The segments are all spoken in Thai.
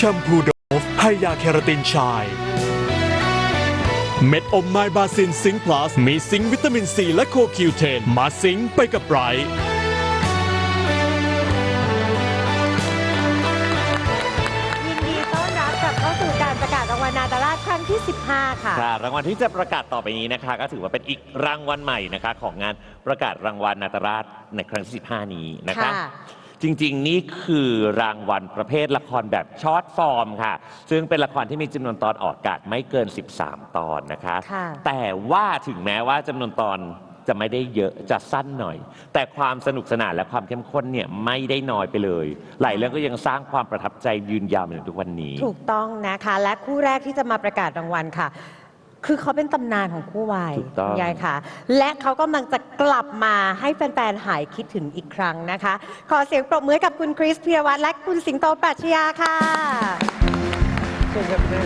แชมพูโดฟไฮยาเคราตินชาย เม็ดอมไมบาซินซิงค์พลัส มีซิงค์วิตามินซีและโคคิวเทน มาซิงค์ไปกับไบรท์ยินดีต้อนรับกลับเข้าสู่การประกาศรางวัลนาตราชครั้งที่ 15 ค่ะ ค่ะรางวัลที่จะประกาศต่อไปนี้นะคะ ก็ถือว่าเป็นอีกรางวัลใหม่นะคะ ของงานประกาศรางวัลนาตราชในครั้งที่15 นี้นะคะ ค่ะ จริง ๆ นี่คือรางวัลประเภทละครแบบช็อตฟอร์มค่ะ ซึ่งเป็นละครที่มีจำนวนตอนออกอากาศไม่เกิน 13 ตอนนะคะ ค่ะ แต่ว่าถึงแม้ว่าจำนวนตอนจะไม่ได้เยอะจะสั้นหน่อย แต่ความสนุกสนานและความเข้มข้นเนี่ยไม่ได้น้อยไปเลย หลายเรื่องก็ยังสร้างความประทับใจยืนยาวมาถึงทุกวันนี้ ถูกต้องนะคะ และคู่แรกที่จะมาประกาศรางวัลค่ะ คือเขาเป็นตำนานของคู่วายถูกต้อง คุณยายค่ะ และเขากำลังจะกลับมาให้แฟนๆ หายคิดถึงอีกครั้งนะคะ ขอเสียงปรบมือให้กับคุณคริสพีรวัตรและคุณสิงโตปรัชญาค่ะ เชิญครับแม่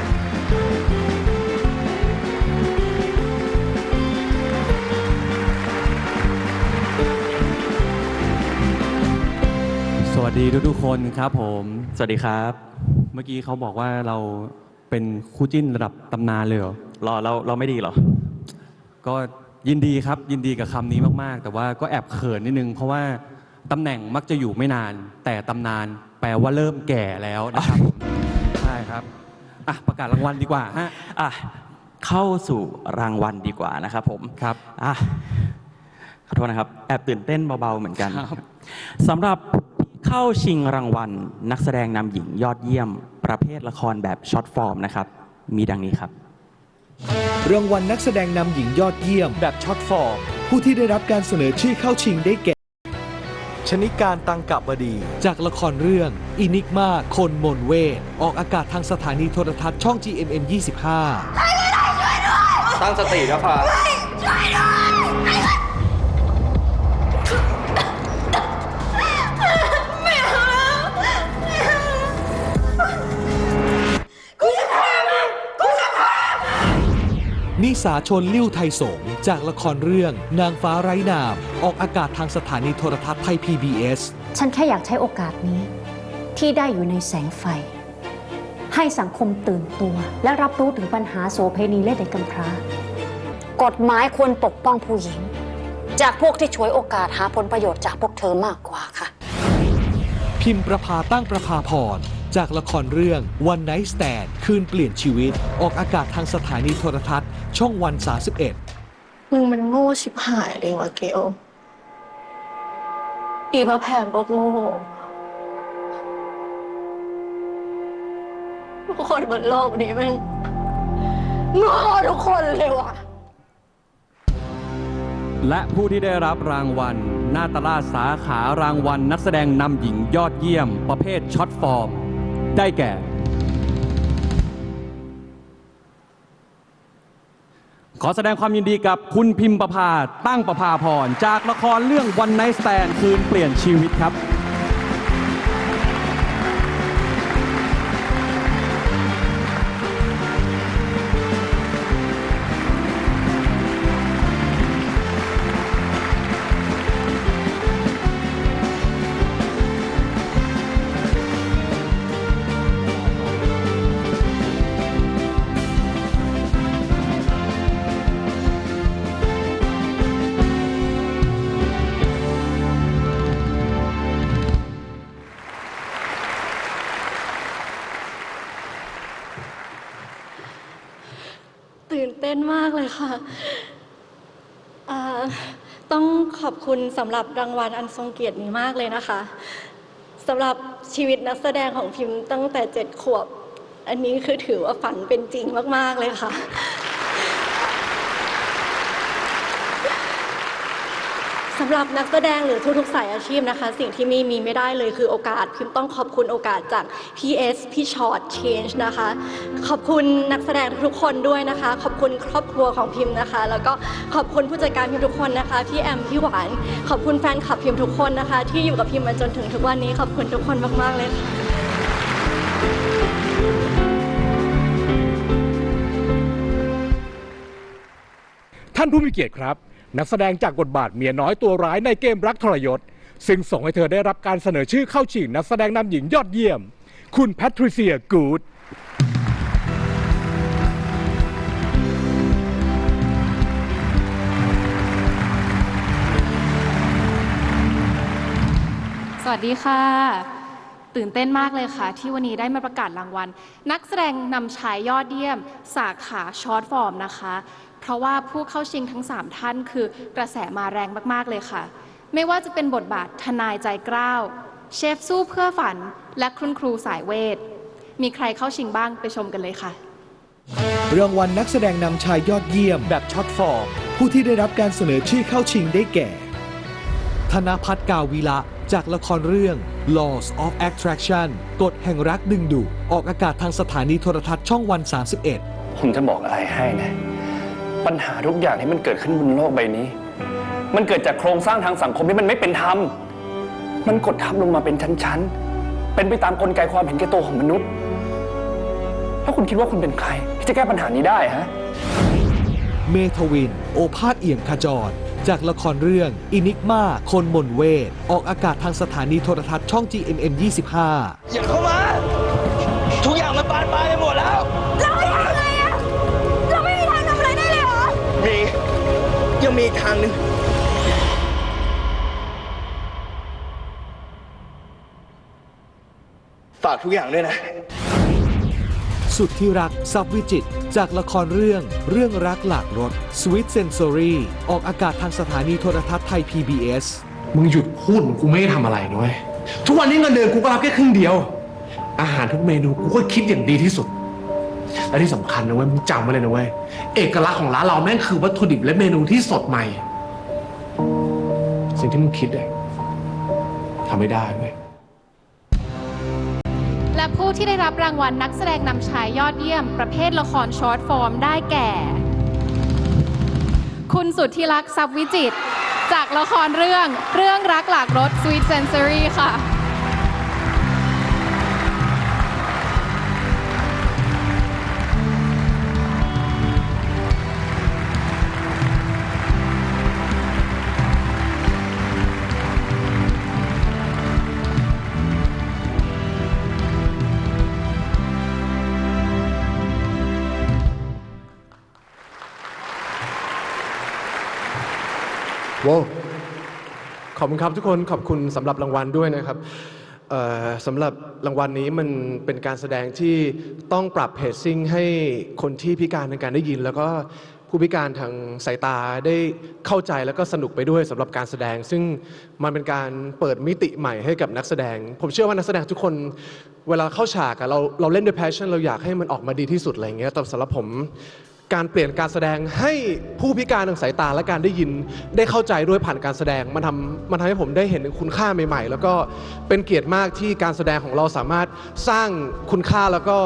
สวัสดีทุกๆคนครับผม สวัสดีครับ เมื่อกี้เขาบอกว่าเรา เป็นคู่จิ้นระดับตำนานเลยเหรอ รอเราเราไม่ดีเหรอ ก็ยินดีครับยินดีกับคำนี้มากๆ แต่ว่าก็แอบเขินนิดนึง เพราะว่าตำแหน่งมักจะอยู่ไม่นาน แต่ตำนานแปลว่าเริ่มแก่แล้วนะครับ ใช่ครับอะประกาศรางวัลดีกว่าฮะ อะเข้าสู่รางวัลดีกว่านะครับผมครับ อะขอโทษนะครับ แอบตื่นเต้นเบาๆเหมือนกันครับ สำหรับ เข้าชิงรางวัล นักแสดงนำหญิงยอดเยี่ยม ประเภทละครแบบช็อตฟอร์มนะครับ มีดังนี้ครับ รางวัลนักแสดงนำหญิงยอดเยี่ยม แบบช็อตฟอร์ม ผู้ที่ได้รับการเสนอชื่อเข้าชิงได้แก่ ชนิการตังกับบดี จากละครเรื่องอินิกมาคนมนเวท ออกอากาศทางสถานีโทรทัศน์ช่อง GMM 25 ตั้งสตินะพานิ สาชนลิ้วไทยสงฆ์จากละครเรื่อง นางฟ้าไร้นาม ออกอากาศทางสถานีโทรทัศน์ไทย PBS ฉันแค่อยากใช้โอกาสนี้ ที่ได้อยู่ในแสงไฟ ให้สังคมตื่นตัว และรับรู้ถึงปัญหาโสเพณีและเด็กกำพร้า กฎหมายควรปกป้องผู้หญิง จากพวกที่ฉวยโอกาสหาผลประโยชน์จากพวกเธอมากกว่าค่ะ พิมพ์ประภาตั้งประภาพร จากละครเรื่อง One Night Stand คืนเปลี่ยนชีวิต ออกอากาศทางสถานีโทรทัศน์ ช่องวัน31มึงมันโง่ชิบหายเลยวะเกลอีพระแพงก็โง่ทุกคนบนโลกนี้แมันโง่ทุกคนเลยวะและผู้ที่ได้รับรางวัล นาตราชสาขารางวัล นักแสดงนำหญิงยอดเยี่ยม ประเภทช็อตฟอร์ม ได้แก่ ขอแสดงความยินดีกับคุณพิมพ์ประภาตั้งประภาพร จากละครเรื่องวันไนสแตนคืนเปลี่ยนชีวิตครับ ค่ะต้องขอบคุณสำหรับรางวัลอันทรงเกียรตินี้มากเลยนะคะสำหรับชีวิตนักแสดงของพิมพ์ตั้งแต่เจ็ดขวบ อันนี้คือถือว่าฝันเป็นจริงมาก ๆ เลยค่ะ สำหรับนักแสดงหรือทุกๆสายอาชีพนะคะ สิ่งที่ไม่มีไม่ได้เลยคือโอกาสพิมต้องขอบคุณโอกาสจาก PS พี่ช็อต Change นะคะ ขอบคุณนักแสดงทุกคนด้วยนะคะ ขอบคุณครอบครัวของพิมพ์นะคะ แล้วก็ขอบคุณผู้จัดการพิมทุกคนนะคะพี่แอมพี่หวานขอบคุณแฟนคลับพิมทุกคนนะคะ ที่อยู่กับพิมมาจนถึงทุกวันนี้ขอบคุณทุกคนมากๆเลยค่ะท่านผู้มีเกียรติครับ นักแสดงจากบทบาทเมียน้อยตัวร้ายในเกมรักทรยศ ซึ่งส่งให้เธอได้รับการเสนอชื่อเข้าชิงนักแสดงนำหญิงยอดเยี่ยม คุณแพทริเซียกูดสวัสดีค่ะ ตื่นเต้นมากเลยค่ะ ที่วันนี้ได้มาประกาศรางวัล นักแสดงนำชายยอดเยี่ยม สาขาช็อตฟอร์มนะคะ เพราะว่าผู้เข้าชิงทั้ง 3 ท่านคือกระแสมาแรงมากๆเลยค่ะ ไม่ว่าจะเป็นบทบาททนายใจกล้าว เชฟสู้เพื่อฝัน และคุณครูสายเวท มีใครเข้าชิงบ้างไปชมกันเลยค่ะ รางวัลนักแสดงนำชายยอดเยี่ยมแบบช็อตฟอร์ม ผู้ที่ได้รับการเสนอชื่อเข้าชิงได้แก่ ธนพัฒน์กาวิละจากละครเรื่อง Laws of Attraction กฎแห่งรักดึงดูดออกอากาศทางสถานีโทรทัศน์ช่องวัน 31 ผมจะบอกอะไรให้นะ ปัญหาทุกอย่างที่มันเกิดขึ้นบนโลกใบนี้ มันเกิดจากโครงสร้างทางสังคมที่มันไม่เป็นธรรม มันกดทับลงมาเป็นชั้นๆ เป็นไปตามกลไกความเห็นแก่ตัวของมนุษย์แล้วคุณคิดว่าคุณเป็นใคร ที่จะแก้ปัญหานี้ได้ฮะ เมทวิน โอภาสเอี่ยมขจร จากละครเรื่องอินิกมาคนมนเวท ออกอากาศทางสถานีโทรทัศน์ช่อง GMM 25 อย่าเข้ามา ทุกอย่างมันบานปลายไปหมดแล้ว ยังมีอีกทางหนึ่งฝากทุกอย่างด้วยนะ สุดที่รักซับวิจิตรจากละครเรื่อง เรื่องรักหลากรส Sweet Sensory ออกอากาศทางสถานีโทรทัศน์ไทย PBS มึงหยุดพูดเหมือนกูไม่ได้ทำอะไรนะเว้ยทุกวันนี้เงินเดือนกูก็รับแค่ครึ่งเดียว อาหารทุกเมนูกูก็คิดอย่างดีที่สุด และที่สำคัญนะเว้ยมึงจำไว้เลยนะเว้ยเอกลักษณ์ของร้านเราแม่งคือวัตถุดิบและเมนูที่สดใหม่ สิ่งที่มึงคิดอะทำไม่ได้เว้ย และผู้ที่ได้รับรางวัลนักแสดงนำชายยอดเยี่ยม ประเภทละครช็อตฟอร์มได้แก่ คุณสุดที่รักทรัพย์วิจิตรจากละครเรื่องเรื่องรักหลากรส Sweet Sensory ค่ะ อบคุณครับทุกคนขอบคุณสำหรับรางวัลด้วยนะครับเอ่อสำหรับรางวัลนี้มันเป็นการแสดงที่ต้องปรับเพจซิ่งให้คนที่พิการทางการได้ยิน แล้วก็ผู้พิการทางสายตาได้เข้าใจแล้วก็สนุกไปด้วยสำหรับการแสดง ซึ่งมันเป็นการเปิดมิติใหม่ให้กับนักแสดง ผมเชื่อว่านักแสดงทุกคนเวลาเข้าฉากอะเราเราเล่นด้วย passion เราอยากให้มันออกมาดีที่สุดอะไรอย่างเงี้ยแต่สำหรับผม การเปลี่ยนการแสดงให้ผู้พิการทางสายตาและการได้ยินได้เข้าใจด้วยผ่านการแสดง มันทำมันทำให้ผมได้เห็นถึงคุณค่าใหม่ๆ แล้วก็เป็นเกียรติมากที่การแสดงของเราสามารถสร้างคุณค่าแล้วก็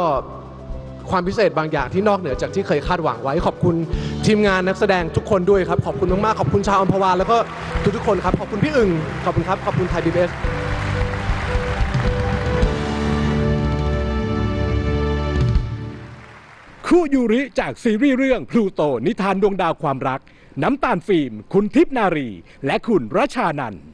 ความพิเศษบางอย่างที่นอกเหนือจากที่เคยคาดหวังไว้ ขอบคุณทีมงานนักแสดงทุกคนด้วยครับ ขอบคุณมากๆขอบคุณชาวอัมพวาแล้วก็ทุกๆคนครับขอบคุณพี่อึ่งขอบคุณครับขอบคุณไทยบีเอส คู่ยูริจากซีรีส์เรื่องพลูโตนิทานดวงดาวความรัก น้ำตาลฟิล์ม คุณทิพย์นารี และคุณรัชานันท์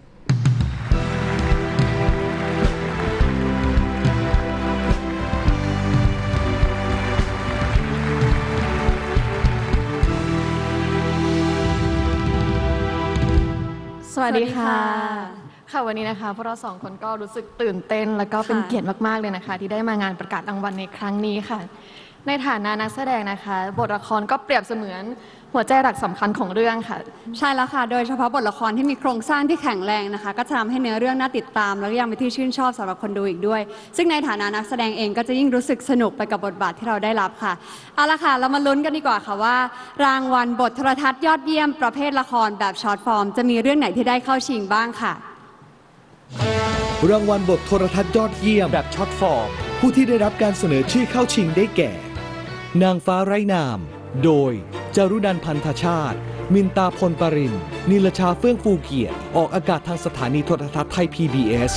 สวัสดีค่ะ ค่ะวันนี้นะคะพวกเราสองคนก็รู้สึกตื่นเต้น แล้วก็เป็นเกียรติมาก ๆ เลยนะคะ ที่ได้มางานประกาศรางวัลในครั้งนี้ค่ะ ในฐานะนักแสดงนะคะ บทละครก็เปรียบเสมือนหัวใจหลักสำคัญของเรื่องค่ะ ใช่แล้วค่ะ โดยเฉพาะบทละครที่มีโครงสร้างที่แข็งแรงนะคะ ก็จะทำให้เนื้อเรื่องน่าติดตาม แล้วก็ยังเป็นที่ชื่นชอบสำหรับคนดูอีกด้วย ซึ่งในฐานะนักแสดงเองก็จะยิ่งรู้สึกสนุกไปกับบทบาทที่เราได้รับค่ะเอาละค่ะเรามาลุ้นกันดีกว่าค่ะว่า รางวัลบทโทรทัศน์ยอดเยี่ยมประเภทละครแบบช็อตฟอร์ม จะมีเรื่องไหนที่ได้เข้าชิงบ้างค่ะ รางวัลบทโทรทัศน์ยอดเยี่ยม แบบช็อตฟอร์ม ผู้ที่ได้รับการเสนอชื่อเข้าชิงได้แก่ นางฟ้าไร้นาม โดย จรุนันพันธชาติ มินตาพลปรินนิลชาเฟื่องฟูเกียรติ ออกอากาศทางสถานีโทรทัศน์ไทย PBS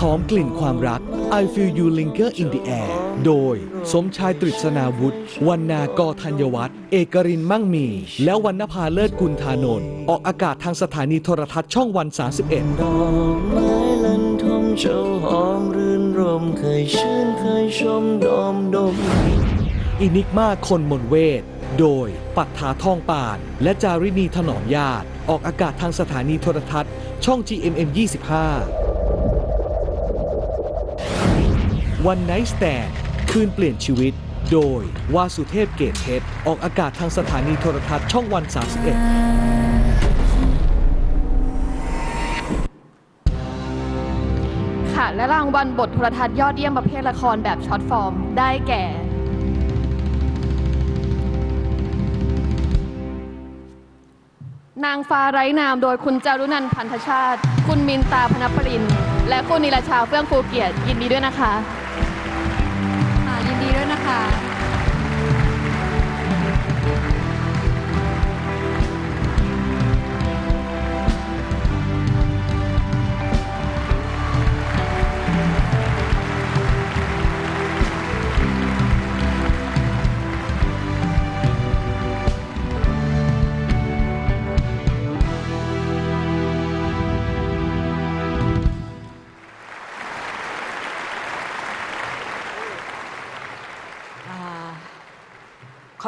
หอมกลิ่นความรัก I Feel You Linger in the Air โดย สมชายตริษนาวุฒิวรรณากรธัญวัฒน์ เอกรินมั่งมี และวรรณภาเลิศกุลธานนท์ ออกอากาศทางสถานีโทรทัศน์ช่องวัน 31 รมเคยชื่นเคยชมดอมดม อินิกมาคนมนเวท โดยปัทธาทองปาน และจารินีถนอมญาติ ออกอากาศทางสถานีโทรทัศน์ ช่อง GMM 25 วันไนท์สแตนคืนเปลี่ยนชีวิต โดยวาสุเทพเกตเพชรออกอากาศทางสถานีโทรทัศน์ช่องวัน 31 และรางวัลบทโทรทัศน์ยอดเยี่ยมประเภทละครแบบช็อตฟอร์ม ได้แก่ นางฟ้าไร้นามโดยคุณจารุนันท์พันธชาติ คุณมินตาพนปริน และคุณนิรชาเฟื่องฟูเกียรติยินดีด้วยนะคะค่ะ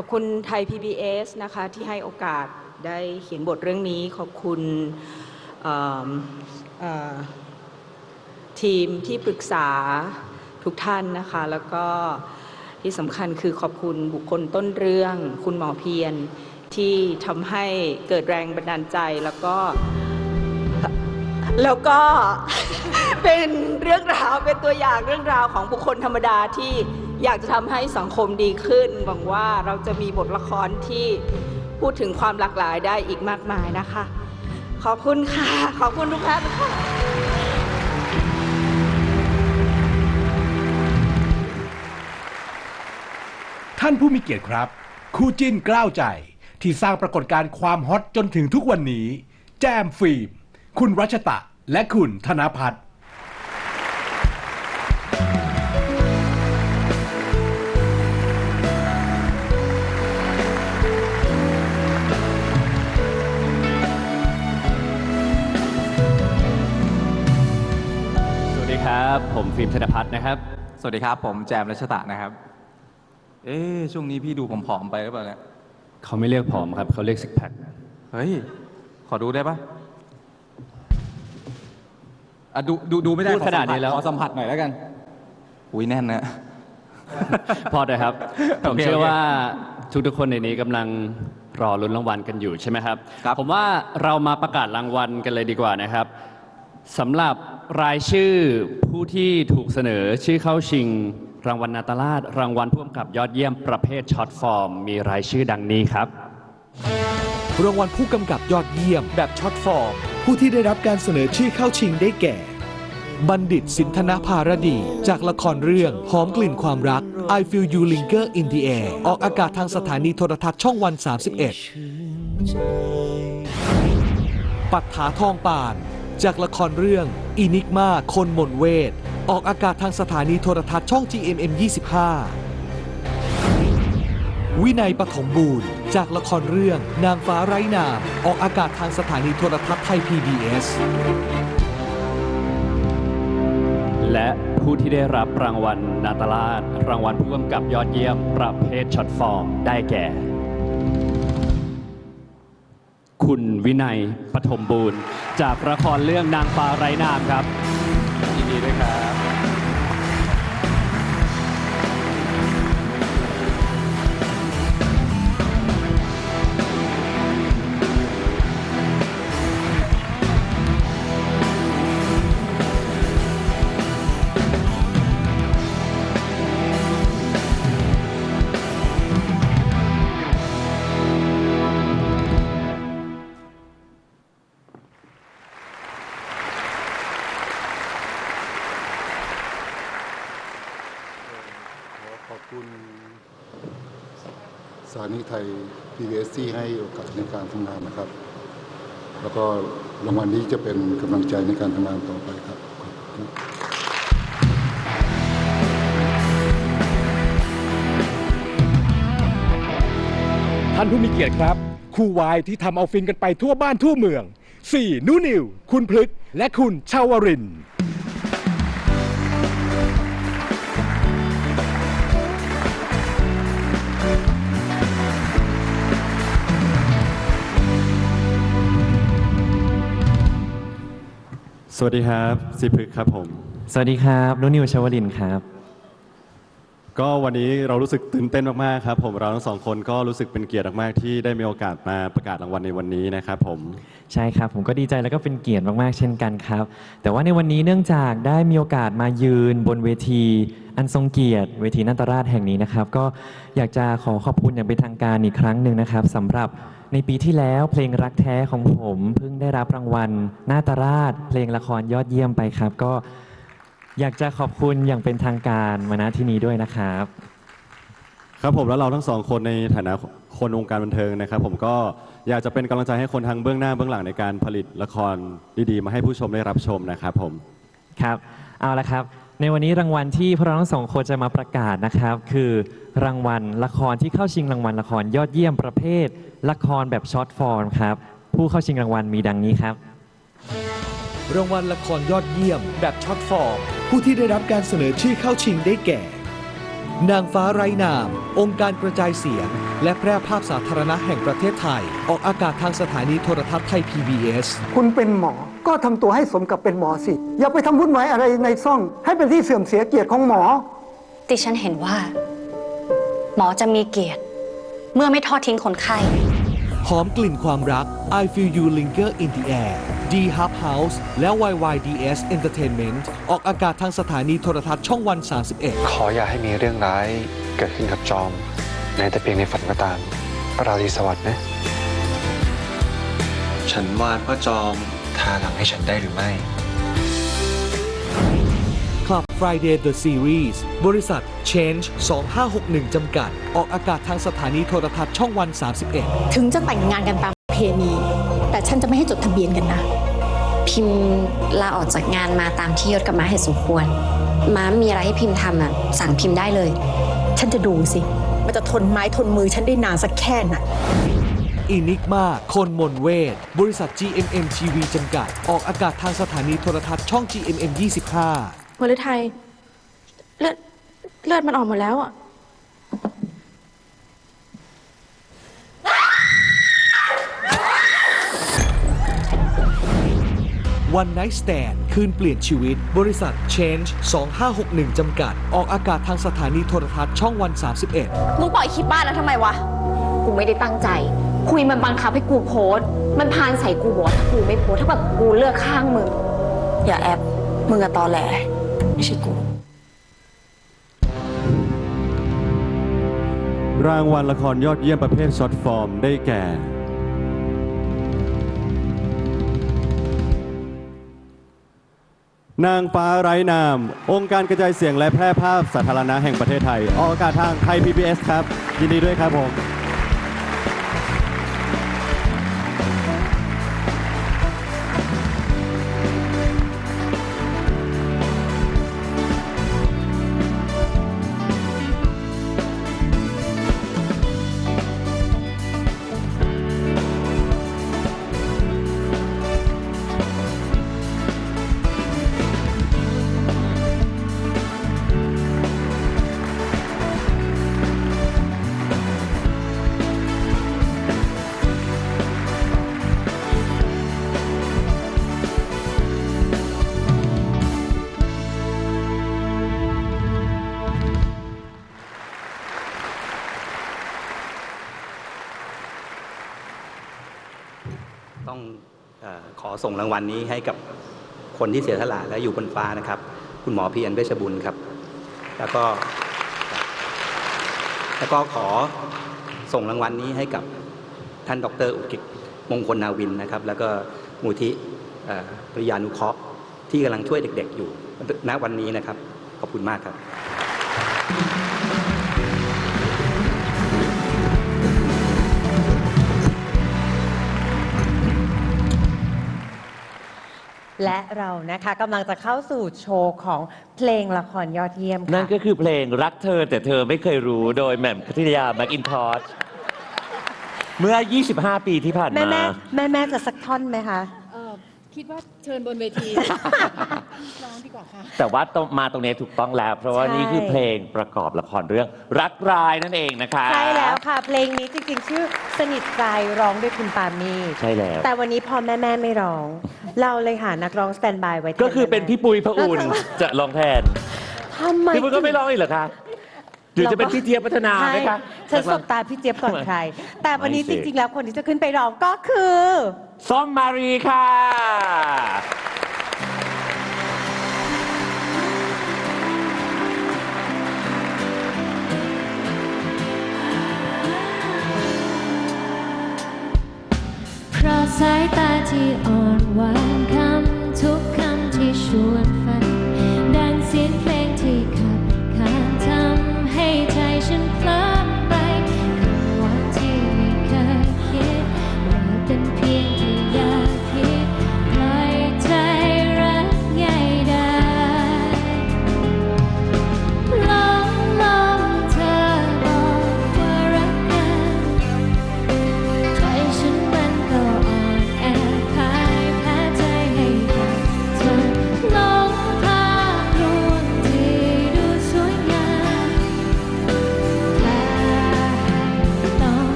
ขอบคุณไทย PBS นะคะที่ให้โอกาสได้เขียนบทเรื่องนี้ ขอบคุณทีมที่ปรึกษาทุกท่านนะคะ แล้วก็ที่สำคัญคือขอบคุณบุคคลต้นเรื่อง คุณหมอเพียรที่ทำให้เกิดแรงบันดาลใจแล้วก็ แล้วก็เป็นเรื่องราวเป็นตัวอย่างเรื่องราวของบุคคลธรรมดาที่ อยากจะทำให้สังคมดีขึ้น หวังว่าเราจะมีบทละครที่พูดถึงความหลากหลายได้อีกมากมายนะคะ ขอบคุณค่ะ ขอบคุณทุกท่านค่ะท่านผู้มีเกียรติครับ คู่จิ้นกล้าวใจที่สร้างปรากฏการณ์ความฮอตจนถึงทุกวันนี้ แจมฟิล์ม คุณรัชตะ และคุณธนพัฒน์ ผมฟิล์มธนพัฒน์นะครับ สวัสดีครับ ผมแจมรัชตะนะครับ เอ๊ะช่วงนี้พี่ดูผอมๆไปหรือเปล่าเนี่ยเขาไม่เรียกผอมครับ เขาเรียกซิกแพคเฮ้ย ขอดูได้ปะอะดูดูดูไม่ได้พูดขนาดนี้แล้ว ขอสัมผัสหน่อยแล้วกันอุ้ยแน่นนะ พอเลยครับ ผโอมเคเชื่อโอเคว่าทุกๆคนในนี้กำลังรอลุ้นรางวัลกันอยู่ใช่ไหมครับ ครับ ผมว่าเรามาประกาศรางวัลกันเลยดีกว่านะครับสำหรับ รายชื่อผู้ที่ถูกเสนอชื่อเข้าชิง รางวัลนาตราช รางวัลผู้กำกับยอดเยี่ยมประเภทช็อตฟอร์ม มีรายชื่อดังนี้ครับ รางวัลผู้กำกับยอดเยี่ยมแบบช็อตฟอร์ม ผู้ที่ได้รับการเสนอชื่อเข้าชิงได้แก่ บัณฑิตสินธนภารดี จากละครเรื่องหอมกลิ่นความรัก I Feel You Linger in the Air ออกอากาศทางสถานีโทรทัศน์ช่องวัน 31 ปัทถาทองปาน จากละครเรื่องอินิกมาคนมนเวท ออกอากาศทางสถานีโทรทัศน์ช่อง GMM 25 วินัยปฐมบูรณ์ จากละครเรื่องนางฟ้าไร้นาม ออกอากาศทางสถานีโทรทัศน์ไทย PBS และผู้ที่ได้รับรางวัลนาตราชรางวัลผู้กำกับยอดเยี่ยมประเภทช็อตฟอร์มได้แก่ คุณวินัยปฐมบูรณ์ จากละครเรื่องนางฟ้าไร้นามครับยินดีด้วยครับ ถานีไทย PBS ที่ให้โอกาสในการทำงานนะครับ แล้วก็รางวัลนี้จะเป็นกำลังใจในการทำงานต่อไปครับท่านผู้มีเกียรติครับ คู่วายที่ทำเอาฟินกันไปทั่วบ้านทั่วเมือง 4นูนิว คุณพลึก และคุณชาวริน สวัสดีครับสิพึกครับผม สวัสดีครับนุนิวชวลินครับ ก็วันนี้เรารู้สึกตื่นเต้นมากๆครับผมเราทั้งสองคนก็รู้สึกเป็นเกียรติมากๆที่ได้มีโอกาสมาประกาศรางวัลในวันนี้นะครับผม ใช่ครับ ผมก็ดีใจแล้วก็เป็นเกียรติมากๆ เช่นกันครับ แต่ว่าในวันนี้เนื่องจากได้มีโอกาสมายืนบนเวที อันทรงเกียรติเวทีนาตราชแห่งนี้นะครับ ก็อยากจะขอขอบคุณอย่างเป็นทางการอีกครั้งหนึ่งนะครับสำหรับ ในปีที่แล้วเพลงรักแท้ของผมเพิ่งได้รับรางวัลนาตราช เพลงละครยอดเยี่ยมไปครับ ก็อยากจะขอบคุณอย่างเป็นทางการมาณที่นี้ด้วยนะครับ ครับผมแล้วเราทั้งสองคนในฐานะคนวงการบันเทิงนะครับ ผมก็อยากจะเป็นกำลังใจให้คนทางเบื้องหน้าเบื้องหลังในการผลิตละครดีๆ มาให้ผู้ชมได้รับชมนะครับผมครับ เอาละครับ ในวันนี้รางวัลที่พวกเราทั้งสองคนจะมาประกาศนะครับ คือรางวัลละครที่เข้าชิงรางวัลละครยอดเยี่ยมประเภท ละครแบบช็อตฟอร์มครับผู้เข้าชิงรางวัลมีดังนี้ครับ รางวัลละครยอดเยี่ยม แบบช็อตฟอร์มผู้ที่ได้รับการเสนอชื่อเข้าชิงได้แก่ นางฟ้าไร้นาม องค์การกระจายเสียง และแพร่ภาพสาธารณะแห่งประเทศไทย ออกอากาศทางสถานีโทรทัศน์ไทย PBS คุณเป็นหมอ ก็ทำตัวให้สมกับเป็นหมอสิ อย่าไปทำวุ่นวายอะไรในซ่อง ให้เป็นที่เสื่อมเสียเกียรติของหมอ ดิฉันเห็นว่า หมอจะมีเกียรติ เมื่อไม่ทอดทิ้งคนไข้ หอมกลิ่นความรัก I Feel You Linger in the Air D Hub House และ YYDS Entertainment ออกอากาศทางสถานีโทรทัศน์ช่องวัน 31 ขออย่าให้มีเรื่องร้ายเกิดขึ้นกับจอมแม้แต่เพียงในฝันก็ตาม ราตรีสวัสดิ์นะ ฉันวาดว่าจอม ทาหลังให้ฉันได้หรือไม่ Club Friday The Series บริษัท Change 2561 จำกัด ออกอากาศทางสถานีโทรทัศน์ช่องวัน 31 ถึงจะแต่งงานกันตามประเพณี แต่ฉันจะไม่ให้จดทะเบียนกันนะ พิมพ์ลาออกจากงานมาตามที่ยศกับม้าเหตุสมควร ม้ามีอะไรให้พิมพ์ทำอะ สั่งพิมพ์ได้เลย ฉันจะดูสิ มันจะทนไม้ทนมือฉันได้นานสักแค่ไหน อินิกมา คนมนเวท บริษัท GMM TV จำกัด ออกอากาศทางสถานีโทรทัศน์ช่อง GMM 25วฤทัยเลือดเลือดมันออกหมดแล้วอะ One Night Stand คืนเปลี่ยนชีวิต บริษัท Change 2561 จำกัด ออกอากาศทางสถานีโทรทัศน์ช่องวัน 31 มึงปล่อยคลิปบ้านแล้วทำไมวะ กูไม่ได้ตั้งใจ คุยมันบังคับให้กูโพสต์มันพานใส่กูบอกว่าถ้ากูไม่โพสต์ถ้าแบบกูเลือกข้างมึง อย่าแอบมึงอะตอแหลไม่ใช่กู รางวัลละครยอดเยี่ยมประเภทช็อตฟอร์มได้แก่ นางฟ้าไร้นาม องค์การกระจายเสียงและแพร่ภาพสาธารณะแห่งประเทศไทย ออกอากาศทางไทย PBS ครับ ยินดีด้วยครับผม ส่งรางวัลนี้ให้กับคนที่เสียสละและอยู่บนฟ้านะครับ คุณหมอพีเอ็นเวชบุญครับ แล้วก็ แล้วก็ขอส่งรางวัลนี้ให้กับท่านดรอุกิจมงคลนาวินนะครับ แล้วก็มูที่เอ่อปริยานุเคราะห์ที่กำลังช่วยเด็ก ๆ อยู่ณวันนี้นะครับ ขอบคุณมากครับ และเรานะคะกำลังจะเข้าสู่โชว์ของเพลงละครยอดเยี่ยมนั่ค่ะ นก็คือเพลงรักเธอแต่เธอไม่เคยรู้โดยแหม่มพัทยาแมคอินทอชเมื่อ 25 ปีที่ผ่านแม่มา แม่แม่แม่จะสักท่อนไหมคะ คิดว่าเชิญบนเวที ร้องดีกว่าค่ะ แต่ว่าตรงมาตรงนี้ถูกต้องแล้ว เพราะว่าใช่ นี่คือเพลงประกอบละครเรื่องรักรายนั่นเองนะคะใช่แล้วค่ะ เพลงนี้จริงๆ ชื่อสนิทใจร้องด้วยคุณปามี ใช่แล้ว แต่วันนี้พอแม่แม่ไม่ร้อง เราเลยหานักร้องสแตนบายไว้แทนก็คือเป็นพี่ปุ้ยพระอุ่นจะร้องแทนทำไมพี่ปุ้ยก็ไม่ร้องอีกเหรอคะ หรือจะเป็นพี่เจี๊ยบพัฒนาไหมคะ ใช่ฉันสบตาพี่เจี๊ยบก่อนใคร แต่วันนี้ไม่จสิ ริง ๆ แล้วคนที่จะขึ้นไปร้องก็คือ ส้มมารีค่ะ เพราะสายตาที่อ่อนหวานคำ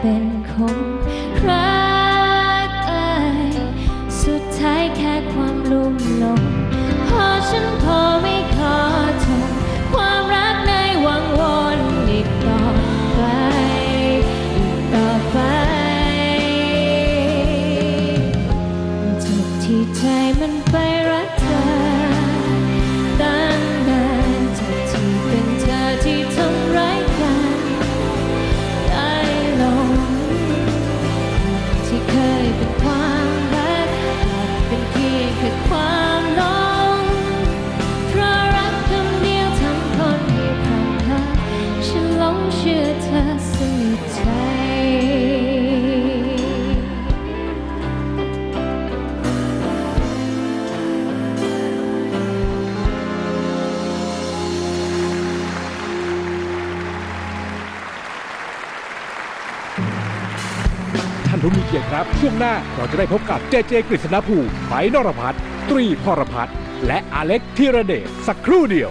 เป็นคงรักเอ่ยสุดท้ายแค่ความลุ่มหลงพอฉันพอ ช่วงหน้าเราจะได้พบกับเจเจกฤษณภูมิไผ่นรพัฒน์ตรีพรพัฒน์และอเล็กธีรเดชสักครู่เดียว